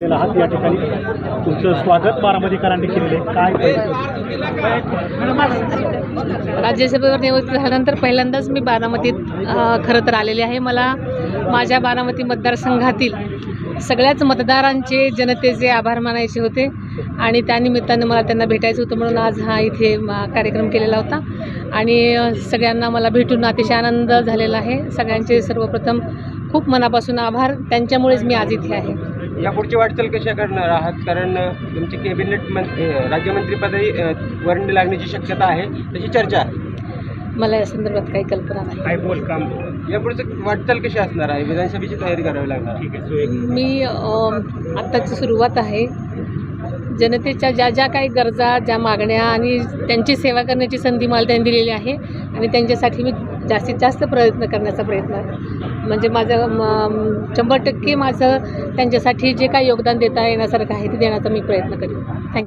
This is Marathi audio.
आहात या ठिकाणी तुमचं स्वागत बारामतीकरांनी केलेलं काय राज्यसभेवर निवडणूक झाल्यानंतर पहिल्यांदाच मी बारामतीत खरं तर आलेले आहे. मला माझ्या बारामती मतदारसंघातील सगळ्याच मतदारांचे जनतेचे आभार मानायचे होते आणि त्यानिमित्तानं मला त्यांना भेटायचं होतं म्हणून आज हा इथे कार्यक्रम केलेला होता. आणि सगळ्यांना मला भेटून अतिशय आनंद झालेला आहे. सगळ्यांचे सर्वप्रथम खूप मनापासून आभार. त्यांच्यामुळेच मी आज इथे आहे. यापुढची वाटचाल कशा करणार आहात? कारण तुमची कॅबिनेट मंत्री राज्यमंत्रीपदही वर्णी लागण्याची शक्यता आहे त्याची चर्चा आहे. मला या संदर्भात काही कल्पना नाही. काय बोल काम यापुढचं वाटचाल कशी असणार आहे? विधानसभेची तयारी करावी लागणार. मी आत्ताची सुरुवात आहे. जनतेच्या ज्या ज्या काही गरजा ज्या मागण्या आणि त्यांची सेवा करण्याची संधी मला त्यांनी दिलेली आहे आणि त्यांच्यासाठी मी जास्तीत जास्त प्रयत्न करण्याचा प्रयत्न म्हणजे माझं म- शंभर टक्के माझं त्यांच्यासाठी जे काही योगदान देता येण्यासारखं आहे ते देण्याचा मी प्रयत्न करेन. थँक्यू